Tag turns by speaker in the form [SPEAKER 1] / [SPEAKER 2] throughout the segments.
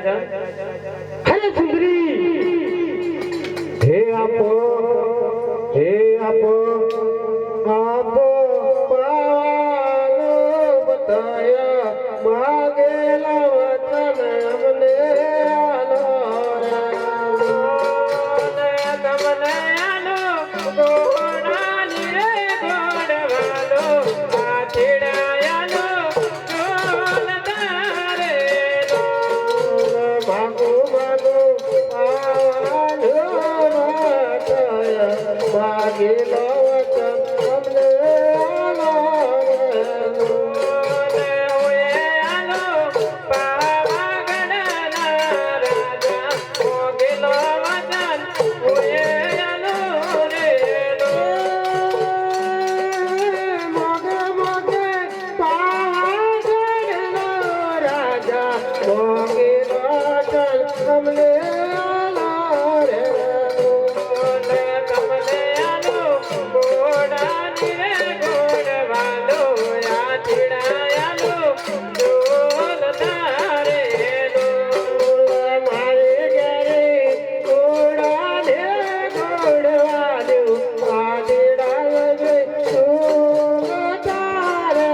[SPEAKER 1] હરે સુંદરી હે આપો હે આપો. મારે ઘરે ઘોડા ને. ઘોડવાલ્યું આદડા વે તું તારે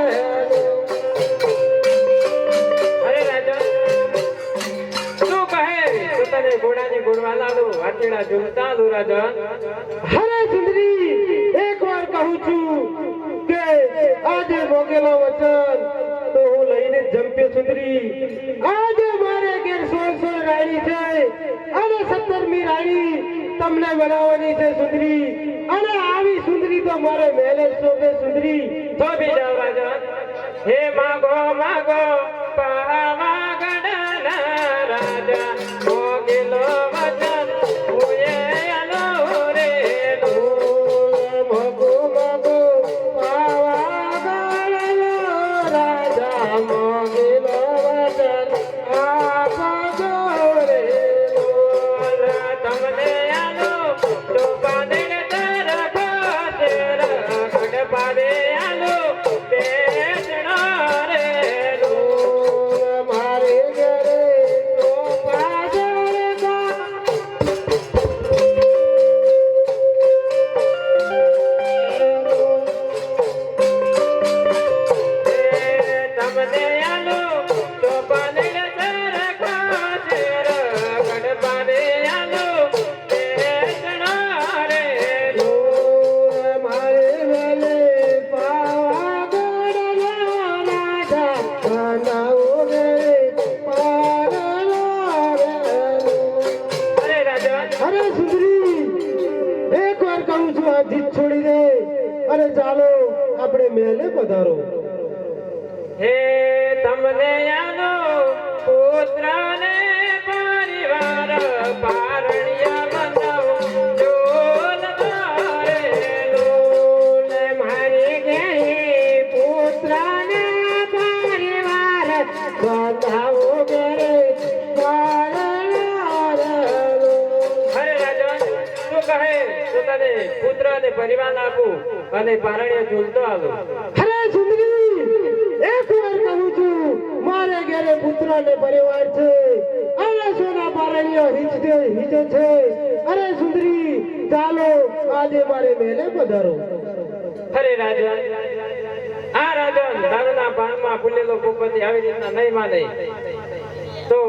[SPEAKER 1] હરે સુંદરી એક વાર કહું છું કે આજે મોગેલો વચન સુંદરી આજે મારે ઘેર સોળ સોળ રાણી છે. અને સત્તરમી રાણી તમને બનાવવાની છે સુંદરી. અને આવી સુંદરી તો મારે મહેલે શોભે, સુંદરી.
[SPEAKER 2] તો અરે
[SPEAKER 1] સુંદરી, એક વાર કહું છું, આ જીત છોડી દે. અરે ચાલો આપણે મહેલે પધારો.
[SPEAKER 2] હે તમને આનો પુત્રને પરિવાર પારણિયા બંધાવો અને પરિવાર આપું અને પારણે ઝૂલતો આવું.
[SPEAKER 1] અરે સુંદરી એક વાર કહું છું. મારે ઘરે પુત્ર ને પરિવાર છે. અને સોના પારણીઓ હિંચતે હિંચે છે. અરે સુંદરી ચાલો આજે મારે મેલે પધારો.
[SPEAKER 2] અરે રાજા આ રાજા દારૂના પાનમાં ફૂલેલો ભૂપતિ આવી રીતના નહીં માને. તો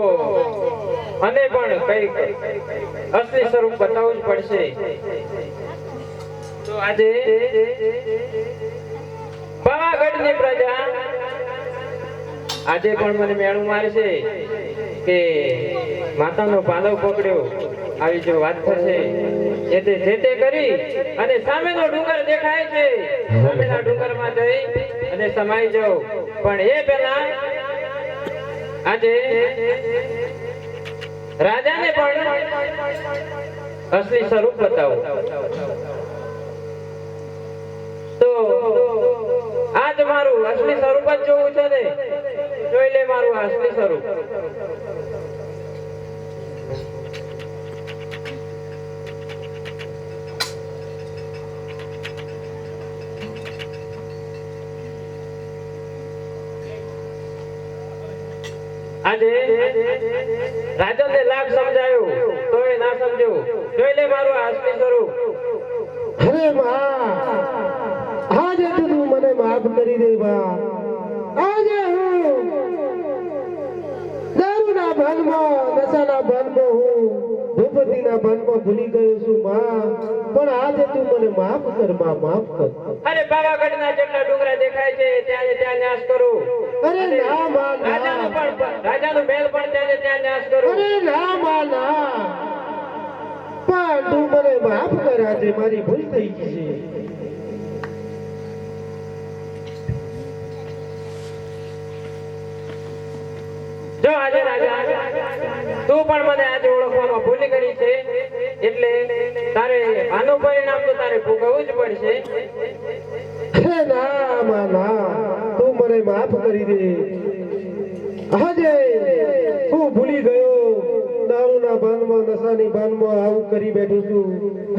[SPEAKER 2] અને પણ કઈ અસલી સ્વરૂપ બતાવવું જ પડશે. તો આજે પાવાગઢની પ્રજા આજે પણ મને મેળું મારશે કે માતાનો પાલવ પકડ્યો. આવી જો વાત થશે. એ તે જે તે કરી અને સામેનો ડુંગર દેખાય છે. સામેના ડુંગરમાં જઈ અને સમાઈ જાવ પણ એ પહેલા આજે રાજાને પણ અસલી સ્વરૂપ બતાવો. તો આજ મારું અસલી સ્વરૂપ જ જોવું છે ને? જોઈ લે મારું અસલી સ્વરૂપ. આજે લાભ સમજાયો સમજાયું એ ના સમજ્યું. જોઈ લે મારું આસ્તી સ્વરૂપ.
[SPEAKER 1] હરે માં આજે તું મને માફ કરી દે બા આજે હું દારૂના ભાનમાં નશાના ભાનમાં હું ભૂપતિના ભાનમાં ભૂલી ગયો છું માં પણ આજે તું મને માફ કરમાં માફ કર.
[SPEAKER 2] અરે પાવાગઢના જેટલા ડુંગરા દેખાય છે ત્યાં ત્યાં નાશ કરું.
[SPEAKER 1] અરે ના મા
[SPEAKER 2] રાજાનું પણ રાજાનું મહેલ પણ ત્યાં ત્યાં નાશ કરું.
[SPEAKER 1] અરે ના મા ના. પણ તું મને માફ કર આજે મારી ભૂલ થઈ ગઈ છે.
[SPEAKER 2] જો આજે રાજા તું પણ મને આજે ઓળખવામાં ભૂલી કરી છે એટલે તારે આનું પરિણામ તો તારે ભોગવવું જ પડશે.
[SPEAKER 1] હે ના તું મને માફ કરી દે. આજે હું ભૂલી ગયો દારૂના બાનમાં નશાની બાનમાં આવું કરી બેઠું છું.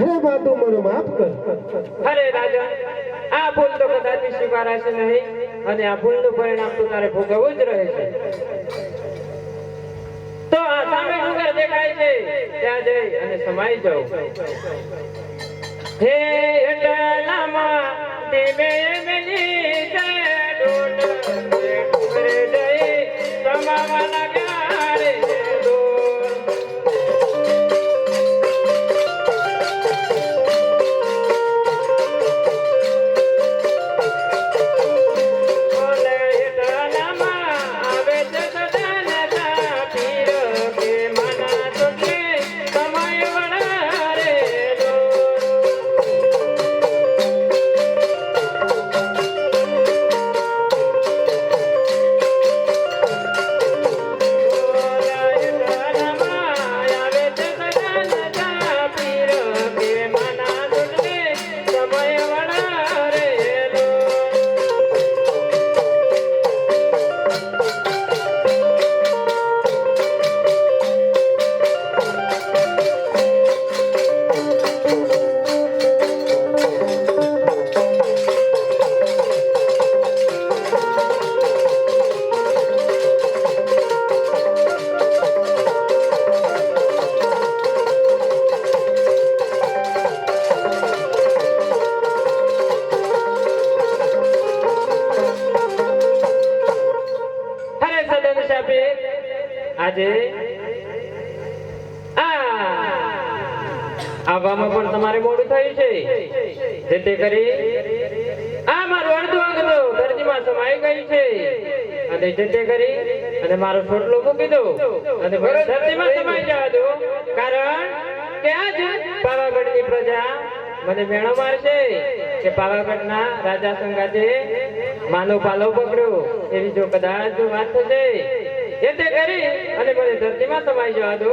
[SPEAKER 1] હે માં તું મને માફ કર.
[SPEAKER 2] અરે રાજા આ ભૂલ તો કદાચ સ્વીકારાશે નહીં અને આ ભૂલનું પરિણામ તો તારે ભોગવવું જ રહે છે તો સામે ડુંગર દેખાય છે ત્યાં જઈ અને સમાઈ જાઓ હે એટલામાં ધીમે મેલી જાય ડોલ ડુંગરે જઈ સમાવા લાગ્યા આજે આવવામાં પણ તમારે મોડું થયું છે. જેથી કરી આ મારું અડધું અંગ તો ધરતીમાં સમાઈ ગયું છે. અને જેથી કરી અને મારો છોટલો મૂકી દો અને ધરતીમાં સમાઈ જવા દો કારણ કે આજ પાવાગઢની પ્રજા મને મેણો મારશે કે પાવાગઢના રાજા સંગાતે માનો પાલો પકડ્યો. એવી જો કદાચ વાત થશે એટલે કરી અને મને ધરતીમાં સમાઈ જવા દો.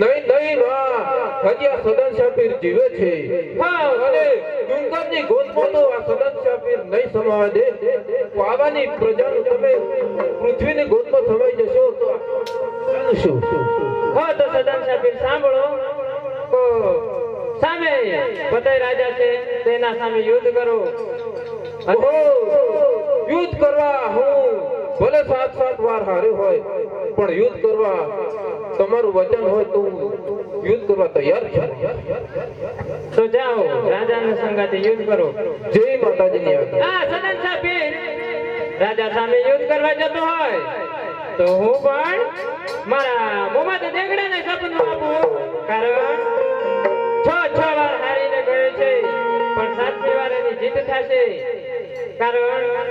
[SPEAKER 3] નહીં નહીં માં હજી આ સદન શાપીર જીવે છે.
[SPEAKER 2] હા
[SPEAKER 3] અને ડુંગરની ગોદમાં તો આ સદન શાપીર નહીં સમાવા દે. પાવાની પ્રજાનું તમે પૃથ્વીની ગોદમાં સમાઈ જશો તો શું
[SPEAKER 2] હા તો સદન શાપીર સાંભળો. સામે બધાય રાજા છે તેના સામે યુદ્ધ કરો.
[SPEAKER 3] યુદ્ધ કરવા હું ભલે સાત સાત વાર હારે હોય પણ યુદ્ધ કરવા તમારું વચન હોય તો હું યુદ્ધ કરવા તૈયાર છું.
[SPEAKER 2] તો જાઓ રાજાના સંગાતે યુદ્ધ કરો.
[SPEAKER 3] જય માતાજીની આજ્ઞા.
[SPEAKER 2] આ સદન સાહેબ રાજા સામે યુદ્ધ કરવા જતો હોય તો હું પણ મારા મોમાંથી દેગડાને સપનું આપું. કારણ છ છ વાર હારીને ગયો છે પણ સાતમી વાર એની જીત થશે. કારણ હે હે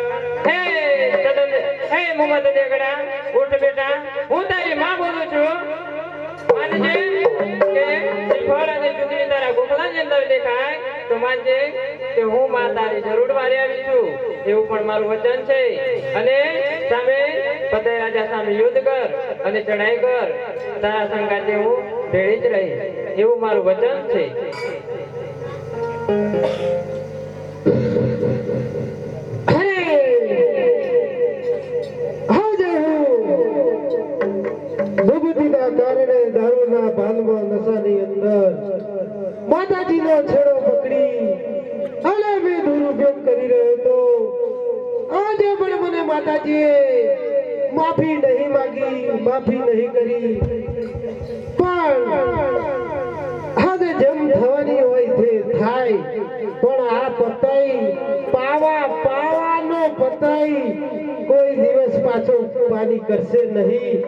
[SPEAKER 2] મોહમ્મદ દેગડા ઉઠ બેટા હું તારી માં બોલું છું. માનજે કે શ્રીફળ અને ચૂંટણી તારા ગોખલાની અંદર દેખાય, તો માનજે કે હું માં તારી જરૂર વારે આવી છું. એવું પણ મારું વચન છે. અને સામે પતય રાજા સામે યુદ્ધ કર અને ચડાઈ કર. તારા સંગાતે હું ભેળી જ રહીશ. એવું મારું વચન છે.
[SPEAKER 1] માતાજીનો છેડો પકડી. અને મેં દુરુપયોગ કરી રહ્યો હતો. આજે પણ મને માતાજીએ માફી નહીં માગી, માફી નહીં કરી. પણ આજે જેમ થવાની હોય તે થાય. પણ આ પતાઈ, પાવા, પાવાનો પતાઈ કોઈ દિવસ પાછો પાણી કરશે નહીં.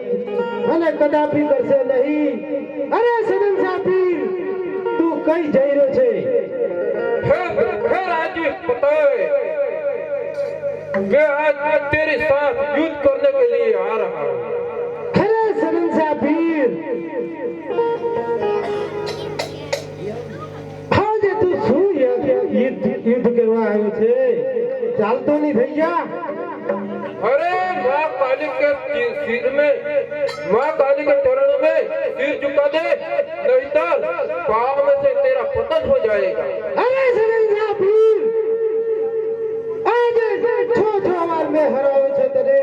[SPEAKER 1] અને કદાપી કરશે નહીં. અરે સદન સાપીર તું કઈ જઈ રહ્યો છે
[SPEAKER 3] है है राजीव पता है मैं आज तेरे साथ युद्ध करने के लिए आ रहा हूँ
[SPEAKER 1] અરે સદન સાપીર આજે તું શું યુદ્ધ યુદ્ધ યુદ્ધ કરવા આવ્યો છે ચાલતો નહીં થઈ જા
[SPEAKER 3] अरे मा चरण में सिर झुका दे नहीं तो पाप में से तेरा पतन हो जाएगा। अरे सुनिए आप ही आज से छोटा मार में हरा हो
[SPEAKER 1] जाते रे